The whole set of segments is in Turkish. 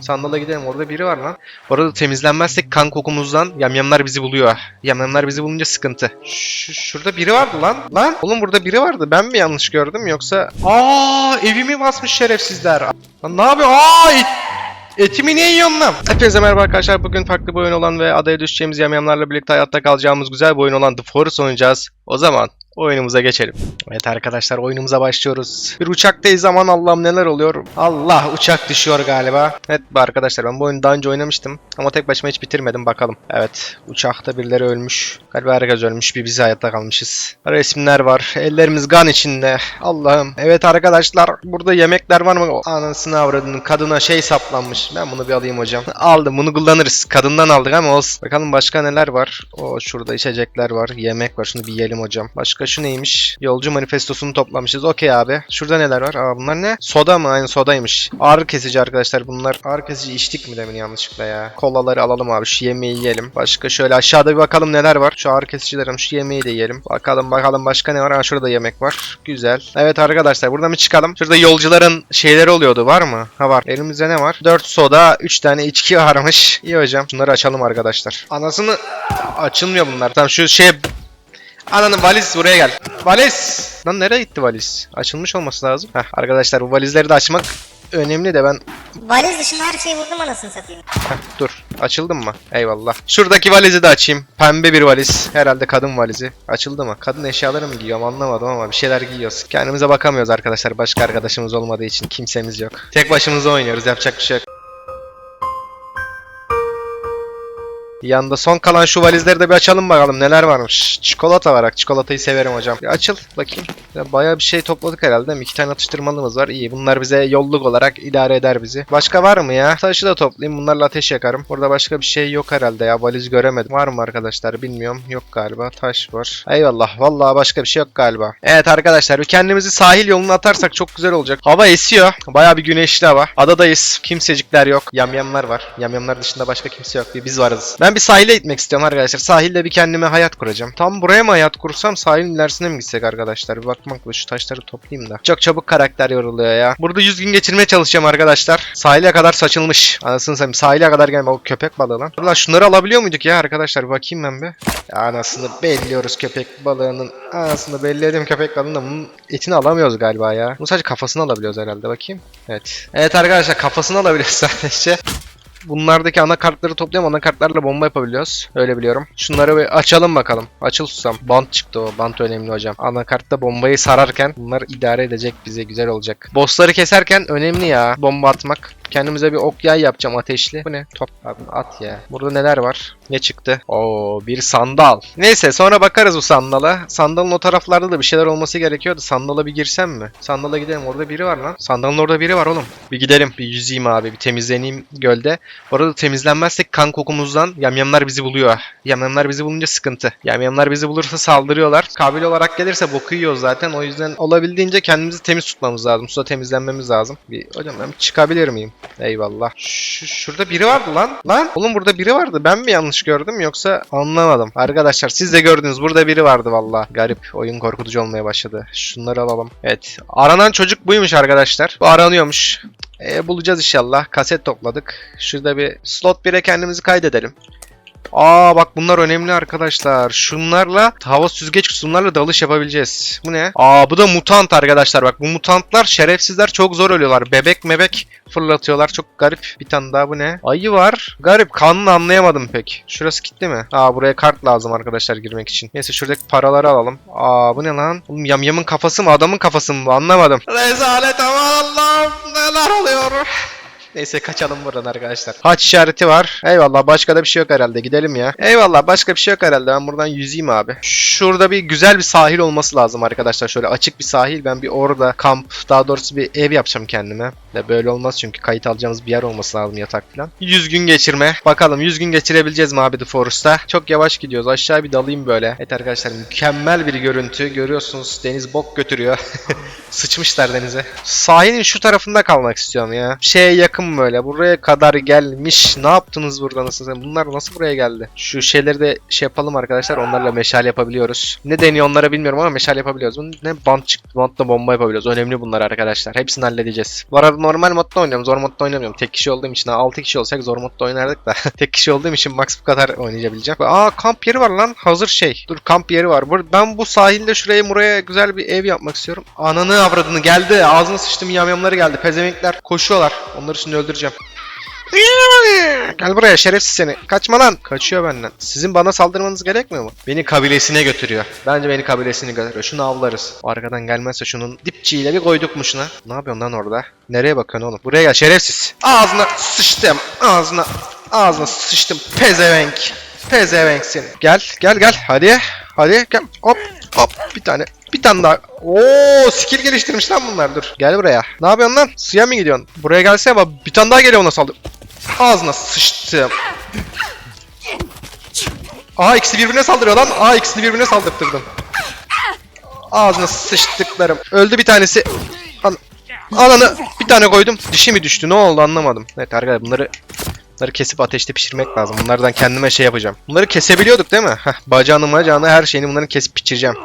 Sandala gidelim orada biri var lan. Orada temizlenmezsek kan kokumuzdan yamyamlar bizi buluyor. Yamyamlar bizi bulunca sıkıntı. Ş- şurada biri vardı lan. Lan oğlum burada biri vardı. Ben mi yanlış gördüm yoksa... Aa evimi basmış şerefsizler. Lan ne yapıyor? Aa et- Etimi niye yiyorsun lan? Hepinize merhaba arkadaşlar. Bugün farklı bir oyun olan ve adaya düşeceğimiz yamyamlarla birlikte hayatta kalacağımız güzel bir oyun olan The Forest oynayacağız. O zaman oyunumuza geçelim. Evet arkadaşlar oyunumuza başlıyoruz. Bir uçaktayız aman Allah'ım neler oluyor. Allah uçak düşüyor galiba. Evet arkadaşlar ben bu oyunu daha önce oynamıştım. Ama tek başıma hiç bitirmedim bakalım. Evet uçakta birileri ölmüş. Galiba herkes ölmüş. Bir biz hayatta kalmışız. Resimler var. Ellerimiz kan içinde. Allah'ım. Evet arkadaşlar burada yemekler var mı? Anasını avradın. Kadına şey saplanmış. Ben bunu bir alayım hocam. Aldım bunu kullanırız. Kadından aldık ama olsun. Bakalım başka neler var. O şurada içecekler var. Yemek var. Şunu bir yiyelim hocam. Başka şu neymiş? Yolcu manifestosunu toplamışız. Okey abi. Şurada neler var? Aa bunlar ne? Soda mı? Aynı sodaymış. Ağrı kesici arkadaşlar bunlar. Ağrı kesici içtik mi demin yanlışlıkla ya? Kolaları alalım abi. Şu yemeği yiyelim. Başka şöyle aşağıda bir bakalım neler var. Şu ağrı kesicilerim şu yemeği de yiyelim. Bakalım bakalım başka ne var? Ha şurada yemek var. Güzel. Evet arkadaşlar buradan bir çıkalım. Şurada yolcuların şeyleri oluyordu. Var mı? Ha var. Elimizde ne var? 4 soda, 3 tane içki varmış. İyi hocam. Bunları açalım arkadaşlar. Anasını açılmıyor bunlar. Tamam şu şey Ananın valiz buraya gel. Valiz. Lan nereye gitti valiz? Açılmış olması lazım. Heh, arkadaşlar bu valizleri de açmak önemli de ben Valiz dışında her şeyi vurdum anasını satayım. Heh, dur. Açıldı mı? Eyvallah. Şuradaki valizi de açayım. Pembe bir valiz. Herhalde kadın valizi. Açıldı mı? Kadın eşyaları mı giyiyorum anlamadım ama bir şeyler giyiyoruz. Kendimize bakamıyoruz arkadaşlar. Başka arkadaşımız olmadığı için kimsemiz yok. Tek başımıza oynuyoruz. Yapacak bir şey yok. Yanında son kalan şu valizleri de bir açalım bakalım neler varmış. Çikolata var. Çikolatayı severim hocam. Bir açıl bakayım. Ya bayağı bir şey topladık herhalde değil mi? İki tane atıştırmalımız var. İyi. Bunlar bize yolluk olarak idare eder bizi. Başka var mı ya? Taşı da toplayayım. Bunlarla ateş yakarım. Burada başka bir şey yok herhalde ya. Valiz göremedim. Var mı arkadaşlar? Bilmiyorum. Yok galiba. Taş var. Eyvallah. Vallahi başka bir şey yok galiba. Evet arkadaşlar. Bir kendimizi sahil yoluna atarsak çok güzel olacak. Hava esiyor. Bayağı bir güneşli hava. Adadayız. Kimsecikler yok. Yamyamlar var. Yamyamlar dışında başka kimse yok. Biz varız. Ben bir sahile gitmek istiyorum arkadaşlar. Sahilde bir kendime hayat kuracağım. Tam buraya mı hayat kursam sahilin ilerisine mi gitsek arkadaşlar? Bir bakmakla şu taşları toplayayım da. Çok çabuk karakter yoruluyor ya. Burada 100 gün geçirmeye çalışacağım arkadaşlar. Sahile kadar saçılmış. Anasını satayım. Sahile kadar gelme. O köpek balığı lan. Dur lan şunları alabiliyor muyduk ya arkadaşlar? Bir bakayım ben bir. Anasını belliyoruz köpek balığının. Anasını belledim köpek balığının bunun etini alamıyoruz galiba ya. Bunu sadece kafasını alabiliyoruz herhalde. Bakayım. Evet. Evet arkadaşlar kafasını alabiliyoruz sadece. Bunlardaki anakartları toplayalım. Anakartlarla bomba yapabiliyoruz. Öyle biliyorum. Şunları bir açalım bakalım. Açıl susam. Bant çıktı o. Bant önemli hocam. Anakartta bombayı sararken bunlar idare edecek bize. Güzel olacak. Bossları keserken önemli ya. Bomba atmak. Kendimize bir ok yay yapacağım ateşli. Bu ne? Top abi at ya. Burada neler var? Ne çıktı? Oo bir sandal. Neyse sonra bakarız bu sandala. Sandalın o taraflarda da bir şeyler olması gerekiyordu. Sandala bir girsem mi? Sandala gidelim. Orada biri var lan. Sandalın orada biri var oğlum. Bir gidelim. Bir yüzeyim abi. Bir temizleneyim gölde. Bu arada temizlenmezsek kan kokumuzdan yamyamlar bizi buluyor. Yamyamlar bizi bulunca sıkıntı. Yamyamlar bizi bulursa saldırıyorlar. Kabil olarak gelirse boku yiyoruz zaten. O yüzden olabildiğince kendimizi temiz tutmamız lazım. Suda temizlenmemiz lazım. Bir hocam ben çıkabilir miyim? Eyvallah. Şu, şurada biri vardı lan. Lan oğlum burada biri vardı. Ben mi yanlış gördüm yoksa anlamadım. Arkadaşlar siz de gördünüz. Burada biri vardı valla. Garip. Oyun korkutucu olmaya başladı. Şunları alalım. Evet. Aranan çocuk buymuş arkadaşlar. Bu aranıyormuş. E, bulacağız inşallah. Kaset topladık. Şurada bir slot 1'e kendimizi kaydedelim. Aa bak bunlar önemli arkadaşlar. Şunlarla hava süzgeç kutumlarla dalış yapabileceğiz. Bu ne? Aa bu da mutant arkadaşlar. Bak bu mutantlar şerefsizler çok zor ölüyorlar. Bebek mebek fırlatıyorlar. Çok garip. Bir tane daha bu ne? Ayı var. Garip. Kanını anlayamadım pek. Şurası kilitli mi? Aa buraya kart lazım arkadaşlar girmek için. Neyse şuradaki paraları alalım. Aa bu ne lan? Oğlum yamyamın kafası mı? Adamın kafası mı? Anlamadım. Rezalet aman Allah'ım. Neler oluyor? Neyse kaçalım buradan arkadaşlar. Haç işareti var. Eyvallah başka da bir şey yok herhalde. Gidelim ya. Eyvallah başka bir şey yok herhalde. Ben buradan yüzeyim abi. Şurada bir güzel bir sahil olması lazım arkadaşlar. Şöyle açık bir sahil. Ben bir orada kamp daha doğrusu bir ev yapacağım kendime. De böyle olmaz çünkü kayıt alacağımız bir yer olması lazım yatak falan. 100 gün geçirme. Bakalım 100 gün geçirebileceğiz mi abi The Forest'ta? Çok yavaş gidiyoruz. Aşağı bir dalayım böyle. Evet arkadaşlar mükemmel bir görüntü. Görüyorsunuz deniz bok götürüyor. Sıçmışlar denize. Sahilin şu tarafında kalmak istiyorum ya. Şeye yakın takım böyle? Buraya kadar gelmiş. Ne yaptınız burada nasıl? Bunlar nasıl buraya geldi? Şu şeyleri de şey yapalım arkadaşlar. Onlarla meşale yapabiliyoruz. Ne deniyor onlara bilmiyorum ama meşale yapabiliyoruz. Ne bant çıktı. Bantla bomba yapabiliyoruz. Önemli bunlar arkadaşlar. Hepsini halledeceğiz. Bu arada normal modda oynuyorum. Zor modda oynamıyorum. Tek kişi olduğum için. 6 kişi olsak zor modda oynardık da. Tek kişi olduğum için max bu kadar oynayabileceğim. Aa kamp yeri var lan. Hazır şey. Dur kamp yeri var. Ben bu sahilde şuraya buraya güzel bir ev yapmak istiyorum. Ananı avradını geldi. Ağzını sıçtım yamyamları geldi. Pezevenkler koşuyorlar. Onları şimdi öldüreceğim. Gel buraya şerefsiz seni. Kaçma lan. Kaçıyor benden. Sizin bana saldırmanız gerekmiyor mu? Beni kabilesine götürüyor. Bence beni kabilesine götürüyor. Şunu avlarız. Arkadan gelmezse şunun dipçiyle bir koyduk mu şuna? Ne yapıyorsun lan orada? Nereye bakıyorsun oğlum? Buraya gel şerefsiz. Ağzına sıçtım. Ağzına. Ağzına sıçtım. Pezevenk. Pezevenk seni. Gel gel gel. Hadi. Hadi gel. Hop hop. Bir tane. Bir tane daha. Oo, skill geliştirmiş lan bunlar. Dur. Gel buraya. Ne yapıyorsun lan? Suya mı gidiyorsun? Buraya gelsene bak. Bir tane daha geliyor ona saldır. Ağzına sıçtım. Aa ikisi birbirine saldırıyor lan. Aa ikisini birbirine saldırttırdım. Ağzına sıçtıklarım. Öldü bir tanesi. An Ananı bir tane koydum. Dişi mi düştü? Ne oldu anlamadım. Evet arkadaşlar bunları Bunları kesip ateşte pişirmek lazım. Bunlardan kendime şey yapacağım. Bunları kesebiliyorduk değil mi? Heh, bacağını bacağını her şeyini bunların kesip pişireceğim.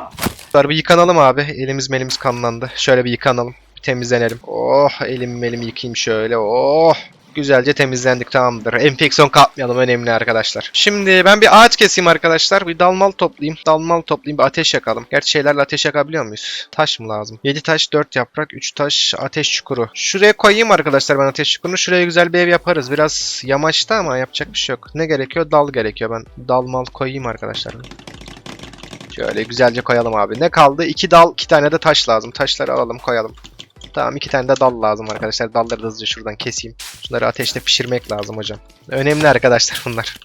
Bunları bir yıkanalım abi. Elimiz melimiz kanlandı. Şöyle bir yıkanalım. Bir temizlenelim. Oh elim melimi yıkayayım şöyle. Oh. Güzelce temizlendik tamamdır. Enfeksiyon kapmayalım önemli arkadaşlar. Şimdi ben bir ağaç keseyim arkadaşlar. Bir dalmal toplayayım. Dalmal toplayayım bir ateş yakalım. Gerçi şeylerle ateş yakabiliyor muyuz? Taş mı lazım? 7 taş 4 yaprak 3 taş ateş çukuru. Şuraya koyayım arkadaşlar ben ateş çukurunu. Şuraya güzel bir ev yaparız. Biraz yamaçta ama yapacak bir şey yok. Ne gerekiyor? Dal gerekiyor. Ben dalmal koyayım arkadaşlar. Şöyle güzelce koyalım abi. Ne kaldı? 2 dal, 2 tane de taş lazım. Taşları alalım koyalım. Tamam iki tane de dal lazım arkadaşlar. Dalları da hızlıca şuradan keseyim. Şunları ateşte pişirmek lazım hocam. Önemli arkadaşlar bunlar.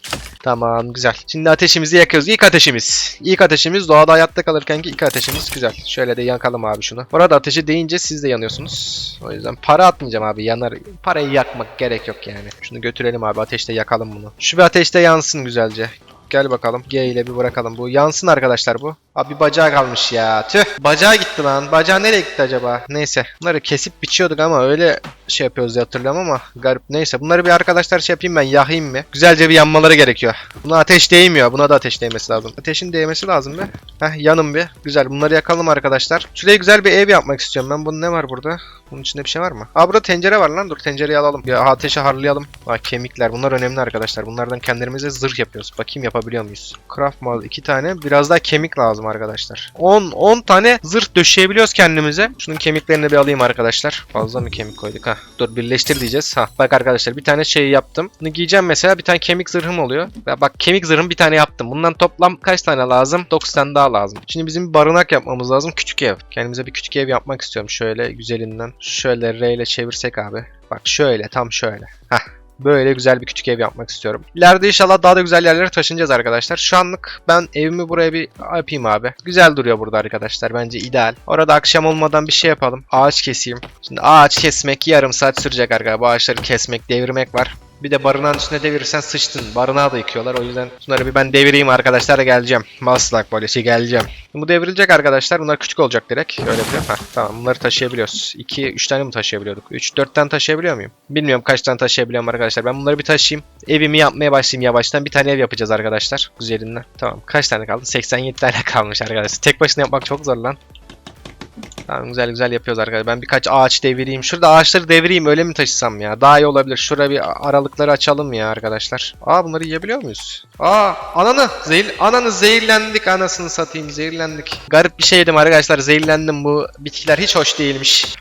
Tamam güzel. Şimdi ateşimizi yakıyoruz. İlk ateşimiz. İlk ateşimiz doğada hayatta kalırken ilk ateşimiz güzel. Şöyle de yakalım abi şunu. Bu ateşi deyince siz de yanıyorsunuz. O yüzden para atmayacağım abi. Yanar. Parayı yakmak gerek yok yani. Şunu götürelim abi ateşte yakalım bunu. Şu bir ateşte yansın güzelce. Gel bakalım. G ile bir bırakalım. Bu yansın arkadaşlar bu. Abi bacağı kalmış ya. Tüh. Bacağı gitti lan. Bacağı nereye gitti acaba? Neyse. Bunları kesip biçiyorduk ama öyle şey yapıyoruz diye hatırlıyorum ama garip. Neyse. Bunları bir arkadaşlar şey yapayım ben. Yahayım mı? Güzelce bir yanmaları gerekiyor. Buna ateş değmiyor. Buna da ateş değmesi lazım. Ateşin değmesi lazım be. Heh yanım bir. Güzel. Bunları yakalım arkadaşlar. Şuraya güzel bir ev yapmak istiyorum ben. Bunun ne var burada? Bunun içinde bir şey var mı? Aa burada tencere var lan. Dur tencereyi alalım. Ya ateşe harlayalım. Aa kemikler. Bunlar önemli arkadaşlar. Bunlardan kendimize zırh yapıyoruz. Bakayım yapabiliyor muyuz? Craft mal 2 tane. Biraz daha kemik lazım arkadaşlar. 10 10 tane zırh döşeyebiliyoruz kendimize. Şunun kemiklerini bir alayım arkadaşlar. Fazla mı kemik koyduk ha? Dur birleştir diyeceğiz. Ha bak arkadaşlar bir tane şey yaptım. Bunu giyeceğim mesela bir tane kemik zırhım oluyor. Ya bak kemik zırhım bir tane yaptım. Bundan toplam kaç tane lazım? 9 tane daha lazım. Şimdi bizim bir barınak yapmamız lazım. Küçük ev. Kendimize bir küçük ev yapmak istiyorum. Şöyle güzelinden. Şöyle R ile çevirsek abi. Bak şöyle tam şöyle. Hah. Böyle güzel bir küçük ev yapmak istiyorum. İleride inşallah daha da güzel yerlere taşınacağız arkadaşlar. Şu anlık ben evimi buraya bir yapayım abi. Güzel duruyor burada arkadaşlar. Bence ideal. Orada akşam olmadan bir şey yapalım. Ağaç keseyim. Şimdi ağaç kesmek yarım saat sürecek arkadaşlar. Bu ağaçları kesmek, devirmek var. Bir de barınağın üstüne devirirsen sıçtın. Barınağı da yıkıyorlar. O yüzden bunları bir ben devireyim arkadaşlar geleceğim. Maslak polisi geleceğim. Bu devrilecek arkadaşlar. Bunlar küçük olacak direkt. Öyle yapıyorum. Heh, tamam bunları taşıyabiliyoruz. 2 3 tane mi taşıyabiliyorduk? 3 4 tane taşıyabiliyor muyum? Bilmiyorum kaç tane taşıyabiliyorum arkadaşlar. Ben bunları bir taşıyayım. Evimi yapmaya başlayayım yavaştan. Bir tane ev yapacağız arkadaşlar. Güzelinden. Tamam. Kaç tane kaldı? 87 tane kalmış arkadaşlar. Tek başına yapmak çok zor lan. Tamam güzel güzel yapıyoruz arkadaşlar. Ben birkaç ağaç devireyim. Şurada ağaçları devireyim öyle mi taşısam ya? Daha iyi olabilir. Şuraya bir aralıkları açalım ya arkadaşlar. Aa bunları yiyebiliyor muyuz? Aa ananı zehir ananı zehirlendik anasını satayım zehirlendik. Garip bir şey yedim arkadaşlar zehirlendim bu bitkiler hiç hoş değilmiş.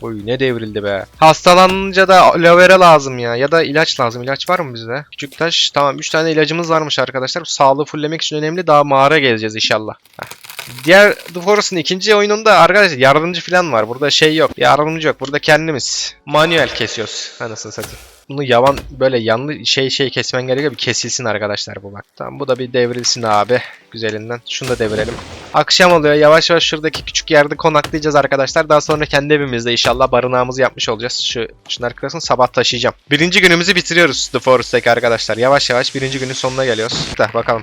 Oy ne devrildi be. Hastalanınca da aloe lazım ya. Ya da ilaç lazım. İlaç var mı bizde? Küçük taş. Tamam 3 tane ilacımız varmış arkadaşlar. Sağlığı fulllemek için önemli. Daha mağara geleceğiz inşallah. Heh. Diğer The Forest'ın ikinci oyununda arkadaşlar yardımcı falan var. Burada şey yok. Yardımcı yok. Burada kendimiz manuel kesiyoruz. Anasını satayım. Bunu yavan böyle yanlı şey şey kesmen gerekiyor. Bir kesilsin arkadaşlar bu bak. Tamam bu da bir devrilsin abi. Güzelinden. Şunu da devirelim. Akşam oluyor. Yavaş yavaş şuradaki küçük yerde konaklayacağız arkadaşlar. Daha sonra kendi evimizde inşallah barınağımızı yapmış olacağız. Şu şunları kırasın sabah taşıyacağım. Birinci günümüzü bitiriyoruz The Forest'taki arkadaşlar. Yavaş yavaş birinci günün sonuna geliyoruz. Da bakalım.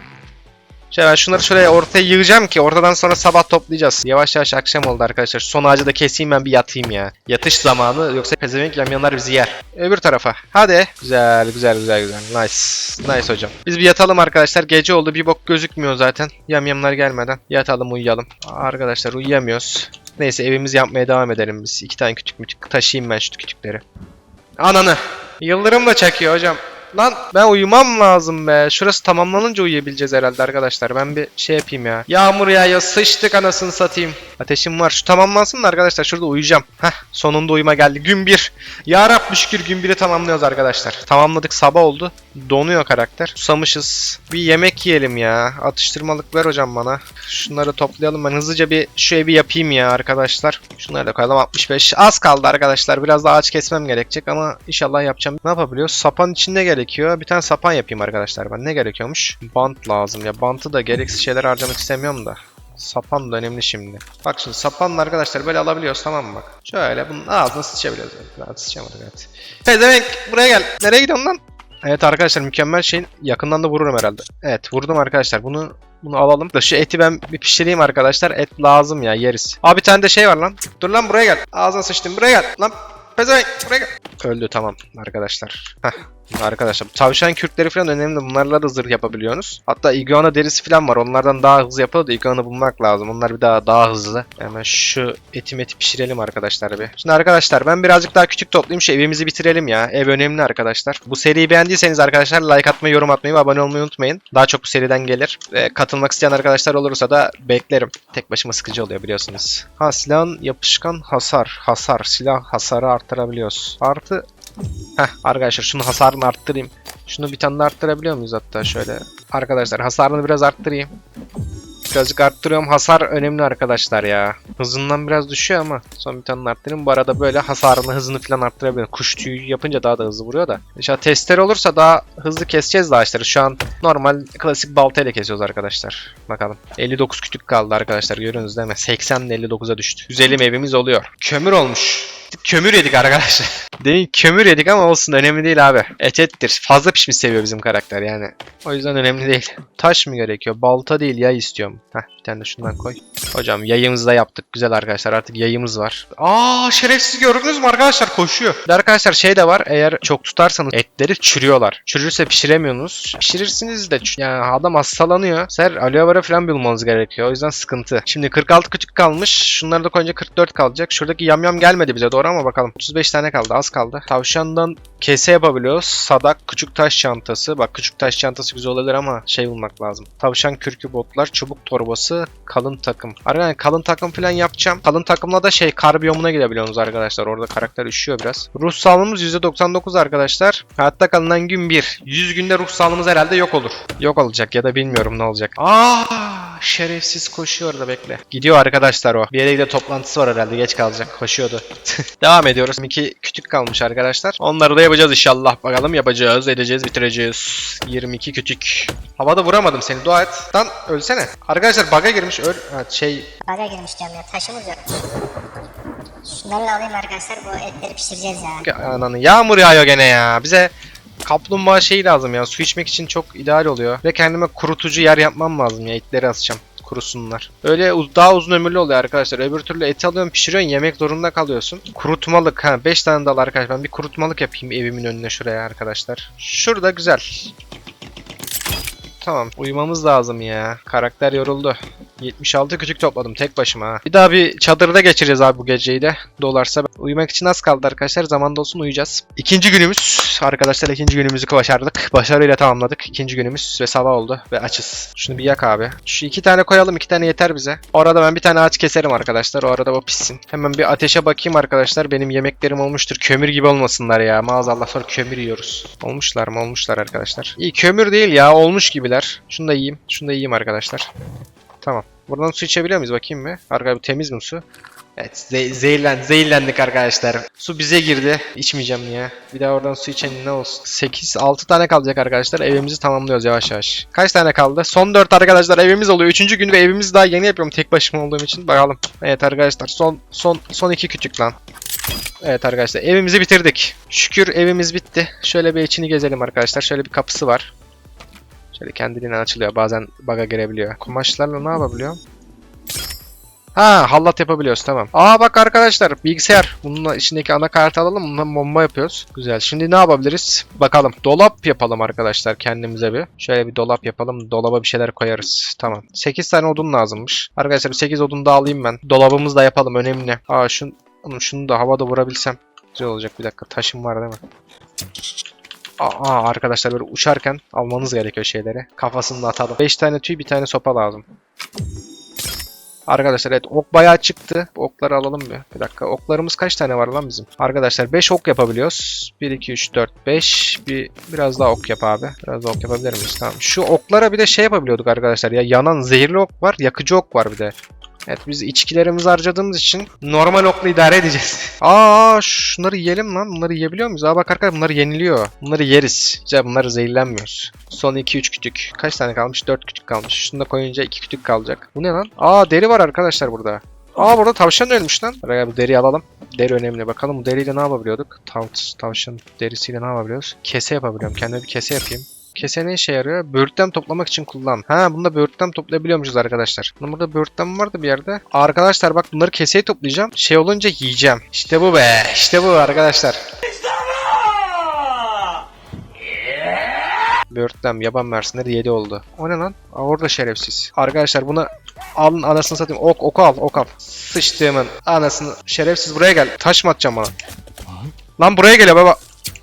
Şöyle ben şunları şuraya ortaya yığacağım ki ortadan sonra sabah toplayacağız. Yavaş yavaş akşam oldu arkadaşlar. Son ağacı da keseyim ben bir yatayım ya. Yatış zamanı yoksa pezevenk yamyamlar bizi yer. Öbür tarafa. Hadi. Güzel güzel güzel güzel. Nice. Nice hocam. Biz bir yatalım arkadaşlar. Gece oldu bir bok gözükmüyor zaten. Yamyamlar gelmeden. Yatalım uyuyalım. Arkadaşlar uyuyamıyoruz. Neyse evimizi yapmaya devam edelim biz. İki tane küçük mütük taşıyayım ben şu küçükleri. Ananı. Yıldırım da çekiyor hocam. Lan ben uyumam lazım be. Şurası tamamlanınca uyuyabileceğiz herhalde arkadaşlar. Ben bir şey yapayım ya. Yağmur yağıyor. Sıçtık anasını satayım. Ateşim var. Şu tamamlansın da arkadaşlar. Şurada uyuyacağım. Heh sonunda uyuma geldi. Gün 1. Ya Rabbi şükür gün 1'i tamamlıyoruz arkadaşlar. Tamamladık sabah oldu. Donuyor karakter. Susamışız. Bir yemek yiyelim ya. Atıştırmalık ver hocam bana. Şunları toplayalım. Ben hızlıca bir şu evi yapayım ya arkadaşlar. Şunları da koyalım 65. Az kaldı arkadaşlar. Biraz daha ağaç kesmem gerekecek ama inşallah yapacağım. Ne yapabiliyoruz? Sapan içinde gerekiyor. Bir tane sapan yapayım arkadaşlar ben. Ne gerekiyormuş? Bant lazım ya. Bantı da gereksiz şeyler harcamak istemiyorum da. Sapan da önemli şimdi. Bak şimdi sapanla arkadaşlar böyle alabiliyoruz tamam mı bak. Şöyle bunun ağzına sıçabiliyoruz. Rahat sıçamadık evet. Pezevenk buraya gel. Nereye gidiyorsun lan? Evet arkadaşlar mükemmel şeyin yakından da vururum herhalde. Evet vurdum arkadaşlar. Bunu bunu alalım. Da şu eti ben bir pişireyim arkadaşlar. Et lazım ya yeriz. Abi bir tane de şey var lan. Dur lan buraya gel. Ağzına sıçtım. Buraya gel. Lan pezevenk buraya gel. Öldü tamam arkadaşlar. Heh. Arkadaşlar tavşan kürkleri falan önemli. Bunlarla da zırh yapabiliyorsunuz. Hatta iguana derisi falan var. Onlardan daha hızlı yapılıyor da iguana bulmak lazım. Onlar bir daha daha hızlı. Hemen şu eti meti pişirelim arkadaşlar bir. Şimdi arkadaşlar ben birazcık daha küçük toplayayım. Şu evimizi bitirelim ya. Ev önemli arkadaşlar. Bu seriyi beğendiyseniz arkadaşlar like atmayı, yorum atmayı ve abone olmayı unutmayın. Daha çok bu seriden gelir. Ve katılmak isteyen arkadaşlar olursa da beklerim. Tek başıma sıkıcı oluyor biliyorsunuz. Ha silahın yapışkan hasar. Hasar. Silah hasarı arttırabiliyoruz. Artı Heh arkadaşlar şunu hasarını arttırayım. Şunu bir tane arttırabiliyor muyuz hatta şöyle. Arkadaşlar hasarını biraz arttırayım. Birazcık arttırıyorum. Hasar önemli arkadaşlar ya. Hızından biraz düşüyor ama son bir tane arttırayım. Bu arada böyle hasarını hızını falan arttırabiliyorum. Kuş tüyü yapınca daha da hızlı vuruyor da. İnşallah testere olursa daha hızlı keseceğiz de ağaçları. Şu an normal klasik baltayla kesiyoruz arkadaşlar. Bakalım. 59 kütük kaldı arkadaşlar görüyorsunuz değil mi? 80 ile 59'a düştü. Güzelim evimiz oluyor. Kömür olmuş. Kömür yedik arkadaşlar. Değil kömür yedik ama olsun önemli değil abi. Et ettir. Fazla pişmiş seviyor bizim karakter yani. O yüzden önemli değil. Taş mı gerekiyor? Balta değil yay istiyorum. Heh bir tane de şundan koy. Hocam yayımızı da yaptık. Güzel arkadaşlar artık yayımız var. Aa şerefsiz gördünüz mü arkadaşlar koşuyor. Bir arkadaşlar şey de var eğer çok tutarsanız etleri çürüyorlar. Çürürse pişiremiyorsunuz. Pişirirsiniz de yani adam hastalanıyor. Ser aloe falan bulmanız gerekiyor. O yüzden sıkıntı. Şimdi 46 küçük kalmış. Şunları da koyunca 44 kalacak. Şuradaki yamyam gelmedi bize doğru ama bakalım. 35 tane kaldı az kaldı. Tavşandan kese yapabiliyoruz. Sadak küçük taş çantası. Bak küçük taş çantası güzel olabilir ama şey bulmak lazım. Tavşan kürkü botlar, çubuk torbası, kalın takım. Arkadaşlar kalın takım falan yapacağım. Kalın takımla da şey kar biyomuna gidebiliyorsunuz arkadaşlar. Orada karakter üşüyor biraz. Ruh sağlığımız %99 arkadaşlar. Hayatta kalınan gün 1. 100 günde ruh sağlığımız herhalde yok olur. Yok olacak ya da bilmiyorum ne olacak. Aa şerefsiz koşuyor da bekle. Gidiyor arkadaşlar o. Bir yere gide toplantısı var herhalde geç kalacak. Koşuyordu. Devam ediyoruz. İki küçük kalmış arkadaşlar. Onları da yapacağız inşallah. Bakalım yapacağız, edeceğiz, bitireceğiz. 22 küçük. Havada vuramadım seni. Dua et. Lan ölsene. Arkadaşlar bug'a girmiş. Öl ha, şey Baga girmiş cam ya taşımız yok. Şunları alayım arkadaşlar bu etleri pişireceğiz ya. ananı yağmur yağıyor gene ya. Bize kaplumbağa şeyi lazım ya. Su içmek için çok ideal oluyor. Ve kendime kurutucu yer yapmam lazım ya. İtleri asacağım kurusunlar. Öyle daha uzun ömürlü oluyor arkadaşlar. Öbür türlü eti alıyorsun pişiriyorsun yemek zorunda kalıyorsun. Kurutmalık ha 5 tane dal arkadaşlar. Ben bir kurutmalık yapayım evimin önüne şuraya arkadaşlar. Şurada güzel. Tamam uyumamız lazım ya. Karakter yoruldu. 76 küçük topladım tek başıma ha. Bir daha bir çadırda geçireceğiz abi bu geceyi de. Dolarsa uyumak için az kaldı arkadaşlar. Zaman olsun uyuyacağız. İkinci günümüz. Arkadaşlar ikinci günümüzü başardık. Başarıyla tamamladık. İkinci günümüz ve sabah oldu ve açız. Şunu bir yak abi. Şu iki tane koyalım. iki tane yeter bize. O arada ben bir tane ağaç keserim arkadaşlar. O arada o pişsin. Hemen bir ateşe bakayım arkadaşlar. Benim yemeklerim olmuştur. Kömür gibi olmasınlar ya. Maazallah sonra kömür yiyoruz. Olmuşlar mı? Olmuşlar arkadaşlar. İyi kömür değil ya. Olmuş gibiler. Şunu da yiyeyim. Şunu da yiyeyim arkadaşlar. Tamam. Buradan su içebiliyor muyuz bakayım mı? Arkadaşlar temiz mi su? Evet ze zehirlen zehirlendik arkadaşlar. Su bize girdi. İçmeyeceğim ya. Bir daha oradan su içen ne olsun. 8 6 tane kalacak arkadaşlar. Evimizi tamamlıyoruz yavaş yavaş. Kaç tane kaldı? Son 4 arkadaşlar evimiz oluyor. 3. gün ve evimizi daha yeni yapıyorum tek başıma olduğum için. Bakalım. Evet arkadaşlar son son son iki küçük lan. Evet arkadaşlar evimizi bitirdik. Şükür evimiz bitti. Şöyle bir içini gezelim arkadaşlar. Şöyle bir kapısı var. Şöyle kendiliğinden açılıyor. Bazen bug'a girebiliyor. Kumaşlarla ne yapabiliyorum? Ha hallat yapabiliyoruz tamam. Aa bak arkadaşlar bilgisayar. Bununla içindeki anakartı alalım. Bundan bomba yapıyoruz. Güzel. Şimdi ne yapabiliriz? Bakalım. Dolap yapalım arkadaşlar kendimize bir. Şöyle bir dolap yapalım. Dolaba bir şeyler koyarız. Tamam. 8 tane odun lazımmış. Arkadaşlar 8 odun da alayım ben. Dolabımızı da yapalım önemli. Aa şunu, şunu da havada vurabilsem. Güzel olacak bir dakika. Taşım var değil mi? Aa arkadaşlar böyle uçarken almanız gerekiyor şeyleri. Kafasını da atalım. 5 tane tüy bir tane sopa lazım. Arkadaşlar evet ok bayağı çıktı. Okları alalım bir. Bir dakika oklarımız kaç tane var lan bizim? Arkadaşlar 5 ok yapabiliyoruz. 1, 2, 3, 4, 5. Bir, biraz daha ok yap abi. Biraz daha ok yapabilir miyiz? Tamam. Şu oklara bir de şey yapabiliyorduk arkadaşlar ya. Yanan zehirli ok var. Yakıcı ok var bir de. Evet biz içkilerimizi harcadığımız için normal okla idare edeceğiz. Aa şunları yiyelim lan. Bunları yiyebiliyor muyuz? Aa bak arkadaşlar bunlar yeniliyor. Bunları yeriz. Güzel bunları zehirlenmiyoruz. Son 2-3 kütük. Kaç tane kalmış? 4 kütük kalmış. Şunu da koyunca 2 kütük kalacak. Bu ne lan? Aa deri var arkadaşlar burada. Aa burada tavşan ölmüş lan. Buraya bu deriyi alalım. Deri önemli. Bakalım bu deriyle ne yapabiliyorduk? Tav tavşan derisiyle ne yapabiliyoruz? Kese yapabiliyorum. Kendime bir kese yapayım. Kese ne işe yarıyor? Böğürtlen toplamak için kullan. Ha bunda böğürtlen toplayabiliyormuşuz arkadaşlar. Bunun burada böğürtlen vardı bir yerde. Arkadaşlar bak bunları keseye toplayacağım. Şey olunca yiyeceğim. İşte bu be. İşte bu arkadaşlar. Böğürtlen yaban mersinleri 7 oldu. O ne lan? Orada şerefsiz. Arkadaşlar buna alın anasını satayım. Ok, oku al, ok al. Sıçtığımın anasını. Şerefsiz buraya gel. Taş mı atacağım bana? Lan buraya gel baba.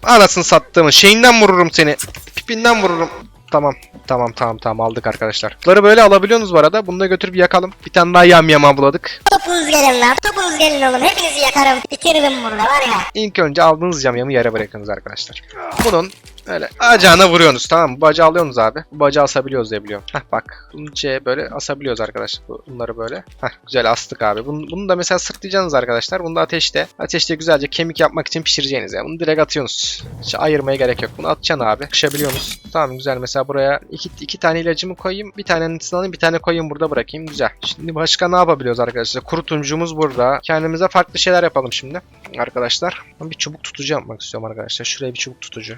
Anasını sattığımın. Şeyinden vururum seni. Pipinden vururum. Tamam. Tamam tamam tamam aldık arkadaşlar. Bunları böyle alabiliyorsunuz bu arada. Bunu da götürüp yakalım. Bir tane daha yam yam abladık. Topunuz gelin lan. Topunuz gelin oğlum. Hepinizi yakarım. Bitiririm burada var ya. İlk önce aldığınız yam yamı yere bırakınız arkadaşlar. Bunun öyle bacağına vuruyorsunuz tamam mı? Bacağı alıyorsunuz abi. Bu bacağı asabiliyoruz diye biliyorum. Heh bak. Bunu şey böyle asabiliyoruz arkadaşlar. Bu- Bunları böyle. Heh güzel astık abi. Bunu, bunu da mesela sırtlayacaksınız arkadaşlar. Bunu da ateşte. Ateşte güzelce kemik yapmak için pişireceğiniz ya. Bunu direkt atıyorsunuz. Hiç ayırmaya gerek yok. Bunu atacaksın abi. Kışabiliyorsunuz. Tamam güzel. Mesela buraya iki, iki tane ilacımı koyayım. Bir tanesini alayım. Bir tane koyayım burada bırakayım. Güzel. Şimdi başka ne yapabiliyoruz arkadaşlar? Kurutuncumuz burada. Kendimize farklı şeyler yapalım şimdi. Arkadaşlar. Bir çubuk tutucu yapmak istiyorum arkadaşlar. Şuraya bir çubuk tutucu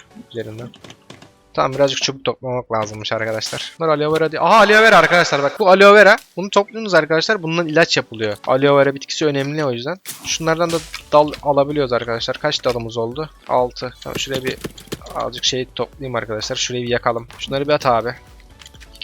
üzerinden. Tamam birazcık çubuk toplamak lazımmış arkadaşlar. Bunlar aloe vera değil. Aha aloe vera arkadaşlar bak bu aloe vera. Bunu topluyorsunuz arkadaşlar. Bundan ilaç yapılıyor. Aloe vera bitkisi önemli o yüzden. Şunlardan da dal alabiliyoruz arkadaşlar. Kaç dalımız oldu? 6. Tamam şuraya bir azıcık şey toplayayım arkadaşlar. Şurayı bir yakalım. Şunları bir at abi.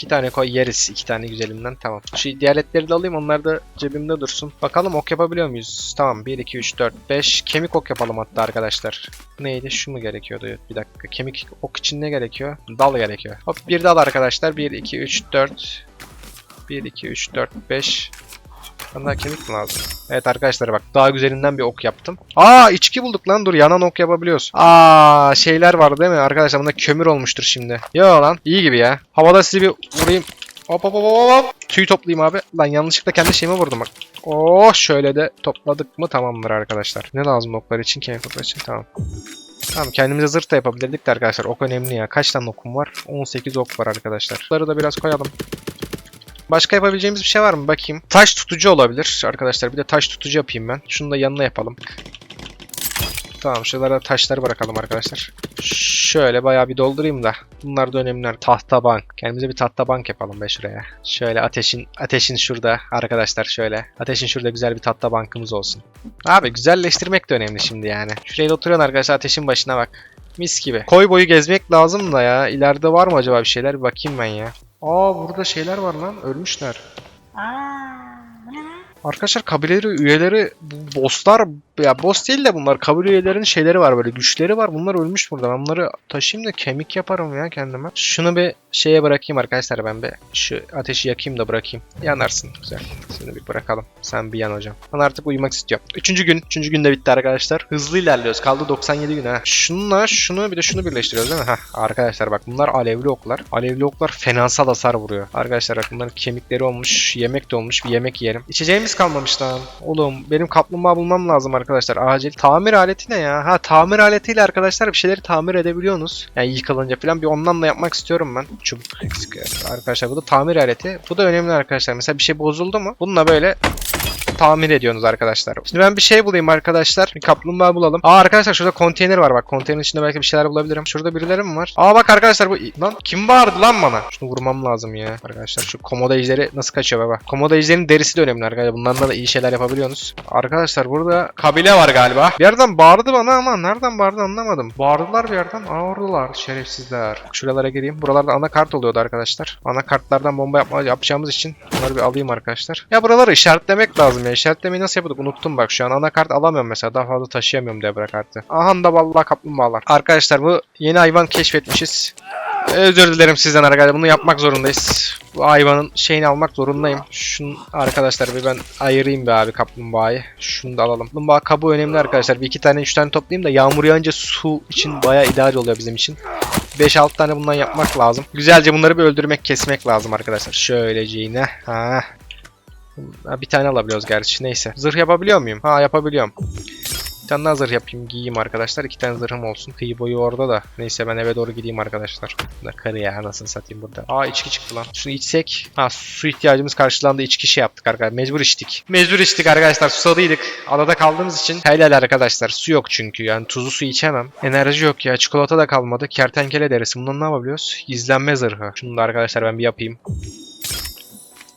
İki tane koy yeriz. iki tane güzelinden. Tamam. Şu diğerletleri de alayım. Onlar da cebimde dursun. Bakalım ok yapabiliyor muyuz? Tamam. 1, 2, 3, 4, 5. Kemik ok yapalım hatta arkadaşlar. Neydi? Şu mu gerekiyordu? Bir dakika. Kemik ok için ne gerekiyor? Dal gerekiyor. Hop bir dal arkadaşlar. 1, 2, 3, 4. 1, 2, 3, 4, 5. Bana kemik mi lazım? Evet arkadaşlar bak daha güzelinden bir ok yaptım. Aa içki bulduk lan dur yanan ok yapabiliyoruz. Aa şeyler var değil mi arkadaşlar bunda kömür olmuştur şimdi. Yo lan iyi gibi ya. Havada sizi bir vurayım. Hop hop hop hop. Tüy toplayayım abi. Lan yanlışlıkla kendi şeyime vurdum bak. Oh şöyle de topladık mı tamamdır arkadaşlar. Ne lazım oklar için kemik oklar için tamam. Tamam kendimize zırh da yapabilirdik de arkadaşlar ok önemli ya. Kaç tane okum var? 18 ok var arkadaşlar. Bunları da biraz koyalım. Başka yapabileceğimiz bir şey var mı? Bakayım. Taş tutucu olabilir arkadaşlar. Bir de taş tutucu yapayım ben. Şunu da yanına yapalım. Tamam şuralara taşları bırakalım arkadaşlar. Şöyle bayağı bir doldurayım da. Bunlar da önemli. Tahta bank. Kendimize bir tahta bank yapalım be şuraya. Şöyle ateşin ateşin şurada arkadaşlar şöyle. Ateşin şurada güzel bir tahta bankımız olsun. Abi güzelleştirmek de önemli şimdi yani. Şuraya da oturuyorsun arkadaşlar ateşin başına bak. Mis gibi. Koy boyu gezmek lazım da ya. İleride var mı acaba bir şeyler? Bir bakayım ben ya. Aa burada şeyler var lan. Ölmüşler. Aa, bu ne lan? Arkadaşlar kabileleri üyeleri bu bosslar ya boss değil de bunlar kabile üyelerinin şeyleri var böyle güçleri var. Bunlar ölmüş burada. Ben bunları taşıyayım da kemik yaparım ya kendime. Şunu bir şeye bırakayım arkadaşlar ben bir şu ateşi yakayım da bırakayım. Yanarsın güzel. Seni bir bırakalım. Sen bir yan hocam. Ben artık uyumak istiyorum. Üçüncü gün. Üçüncü gün de bitti arkadaşlar. Hızlı ilerliyoruz. Kaldı 97 gün ha. Şununla şunu bir de şunu birleştiriyoruz değil mi? Hah arkadaşlar bak bunlar alevli oklar. Alevli oklar fenasal hasar vuruyor. Arkadaşlar bak bunların kemikleri olmuş. Yemek de olmuş. Bir yemek yiyelim. İçeceğimiz kalmamış lan. Oğlum benim kaplumbağa bulmam lazım arkadaşlar. Acil. Tamir aleti ne ya? Ha tamir aletiyle arkadaşlar bir şeyleri tamir edebiliyorsunuz. Yani yıkılınca falan bir ondan da yapmak istiyorum ben. Çubuk eksik. Arkadaşlar bu da tamir aleti. Bu da önemli arkadaşlar. Mesela bir şey bozuldu mu? Bununla böyle tamir ediyorsunuz arkadaşlar. Şimdi ben bir şey bulayım arkadaşlar. Bir kaplumbağa bulalım. Aa arkadaşlar şurada konteyner var bak. Konteynerin içinde belki bir şeyler bulabilirim. Şurada birileri mi var? Aa bak arkadaşlar bu... Lan kim bağırdı lan bana? Şunu vurmam lazım ya. Arkadaşlar şu komodo ejderi nasıl kaçıyor baba? Komodo ejderinin derisi de önemli arkadaşlar. Bundan da iyi şeyler yapabiliyorsunuz. Arkadaşlar burada kabile var galiba. Bir yerden bağırdı bana ama nereden bağırdı anlamadım. Bağırdılar bir yerden. Aa oradalar şerefsizler. Şuralara gireyim. Buralarda anakart oluyordu arkadaşlar. Anakartlardan bomba yapma, yapacağımız için bunları bir alayım arkadaşlar. Ya buraları işaretlemek lazım ya. İşaretlemeyi nasıl yapıyorduk unuttum bak şu an. Anakart alamıyorum mesela. Daha fazla taşıyamıyorum devre kartı. Aha da vallahi kaplumbağalar. Arkadaşlar bu yeni hayvan keşfetmişiz. Özür dilerim sizden arkadaşlar. Bunu yapmak zorundayız. Bu hayvanın şeyini almak zorundayım. Şunu arkadaşlar bir ben ayırayım bir abi kaplumbağayı. Şunu da alalım. Kaplumbağa kabuğu önemli arkadaşlar. Bir iki tane üç tane toplayayım da yağmur yağınca su için bayağı ideal oluyor bizim için. 5-6 tane bundan yapmak lazım. Güzelce bunları bir öldürmek, kesmek lazım arkadaşlar. Şöyleceğine. Ha. Ha, bir tane alabiliyoruz gerçi. Neyse. Zırh yapabiliyor muyum? Ha yapabiliyorum. Bir tane daha zırh yapayım giyeyim arkadaşlar. İki tane zırhım olsun. Kıyı boyu orada da. Neyse ben eve doğru gideyim arkadaşlar. Da karı ya anasını satayım burada. Aa içki çıktı lan. Şunu içsek. Ha su ihtiyacımız karşılandı. İçki şey yaptık arkadaşlar. Mecbur içtik. Mecbur içtik arkadaşlar. Susadıydık. Adada kaldığımız için helal arkadaşlar. Su yok çünkü. Yani tuzlu su içemem. Enerji yok ya. Çikolata da kalmadı. Kertenkele derisi. Bundan ne yapabiliyoruz? Gizlenme zırhı. Şunu da arkadaşlar ben bir yapayım.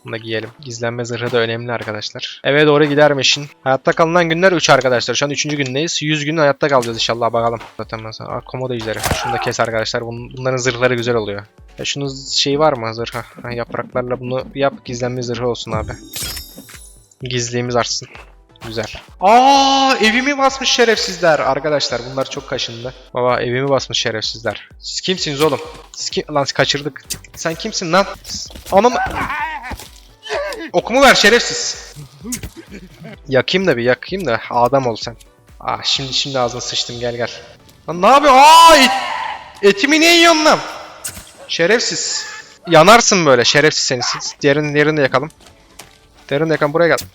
Bunu da giyelim. Gizlenme zırhı da önemli arkadaşlar. Eve doğru gidermişin. Hayatta kalınan günler 3 arkadaşlar. Şu an 3. gündeyiz. 100 gün hayatta kalacağız inşallah bakalım. Zaten mesela Aa, komodo ejderi. Şunu da kes arkadaşlar. Bunun, bunların zırhları güzel oluyor. Ya şunun şeyi var mı zırhı? Ha, yapraklarla bunu yap. Gizlenme zırhı olsun abi. Gizliğimiz artsın. Güzel. Aa evimi basmış şerefsizler. Arkadaşlar bunlar çok kaşındı. Baba evimi basmış şerefsizler. Siz kimsiniz oğlum? Siz kim... Lan kaçırdık. Sen kimsin lan? Anam... Okumu ver şerefsiz. yakayım da bir yakayım da adam ol sen. Ah şimdi şimdi ağzına sıçtım gel gel. Lan ne yapıyorsun? Aa et, etimi niye yiyorsun lan? Şerefsiz. Yanarsın böyle şerefsiz seni. Diğerini, diğerini de yakalım. Diğerini de yakalım buraya gel.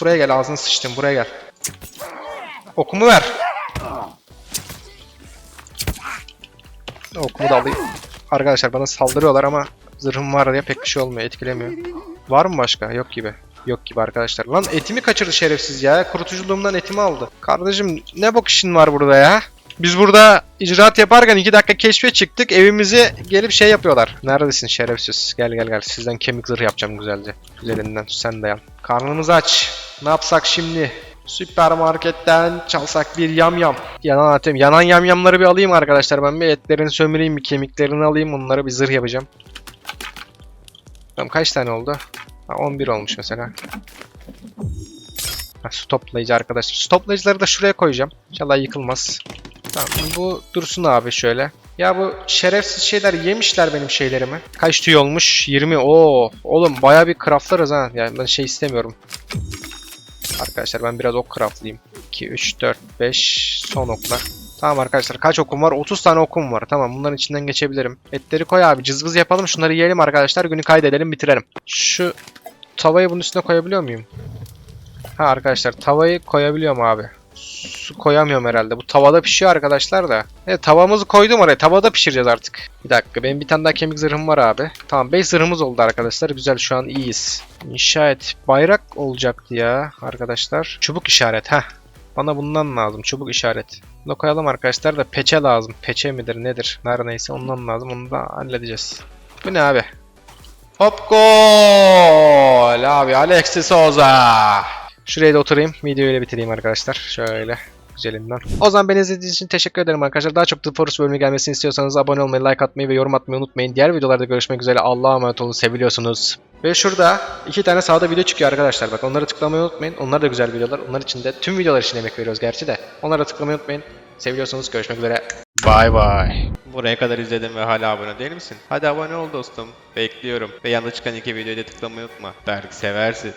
Buraya gel ağzını sıçtım buraya gel. Okumu ver. Okumu da alayım. Arkadaşlar bana saldırıyorlar ama zırhım var diye pek bir şey olmuyor etkilemiyor. Var mı başka? Yok gibi. Yok gibi arkadaşlar. Lan etimi kaçırdı şerefsiz ya. Kurutuculuğumdan etimi aldı. Kardeşim ne bok işin var burada ya? Biz burada icraat yaparken 2 dakika keşfe çıktık. Evimizi gelip şey yapıyorlar. Neredesin şerefsiz? Gel gel gel. Sizden kemik zırh yapacağım güzelce. Güzelinden sen de yan. Karnımız aç. Ne yapsak şimdi? Süpermarketten çalsak bir yam yam. Yanan atıyorum. Yanan yam yamları bir alayım arkadaşlar. Ben bir etlerini sömüreyim, bir kemiklerini alayım. Onlara bir zırh yapacağım. Tamam kaç tane oldu? Ha, 11 olmuş mesela. Ha, su toplayıcı arkadaşlar. Su toplayıcıları da şuraya koyacağım. İnşallah yıkılmaz. Tamam bu dursun abi şöyle. Ya bu şerefsiz şeyler yemişler benim şeylerimi. Kaç tüy olmuş? 20. Oo, oğlum baya bir craftlarız ha. Yani ben şey istemiyorum. Arkadaşlar ben biraz ok craftlayayım. 2, 3, 4, 5 son oklar. Tamam arkadaşlar kaç okum var? 30 tane okum var. Tamam bunların içinden geçebilirim. Etleri koy abi cızbız yapalım. Şunları yiyelim arkadaşlar. Günü kaydedelim bitirelim. Şu tavayı bunun üstüne koyabiliyor muyum? Ha arkadaşlar tavayı koyabiliyorum abi. Su koyamıyorum herhalde. Bu tavada pişiyor arkadaşlar da. Evet tavamızı koydum oraya. Tavada pişireceğiz artık. Bir dakika benim bir tane daha kemik zırhım var abi. Tamam 5 zırhımız oldu arkadaşlar. Güzel şu an iyiyiz. İnşa et. Bayrak olacaktı ya arkadaşlar. Çubuk işaret ha. Bana bundan lazım. Çubuk işaret. Bunu koyalım arkadaşlar da peçe lazım. Peçe midir nedir? Her neyse ondan lazım. Onu da halledeceğiz. Bu ne abi? Hop gol abi Alexis Souza. Şuraya da oturayım. Videoyu öyle bitireyim arkadaşlar. Şöyle güzelinden. O zaman beni izlediğiniz için teşekkür ederim arkadaşlar. Daha çok The Forest bölümü gelmesini istiyorsanız abone olmayı, like atmayı ve yorum atmayı unutmayın. Diğer videolarda görüşmek üzere. Allah'a emanet olun. Seviliyorsunuz. Ve şurada iki tane sağda video çıkıyor arkadaşlar. Bak onları tıklamayı unutmayın. Onlar da güzel videolar. Onlar için de tüm videolar için emek veriyoruz gerçi de. Onlara tıklamayı unutmayın. Seviliyorsunuz. Görüşmek üzere. Bye bye. Buraya kadar izledin ve hala abone değil misin? Hadi abone ol dostum. Bekliyorum. Ve yanında çıkan iki videoyu da tıklamayı unutma. Belki seversin.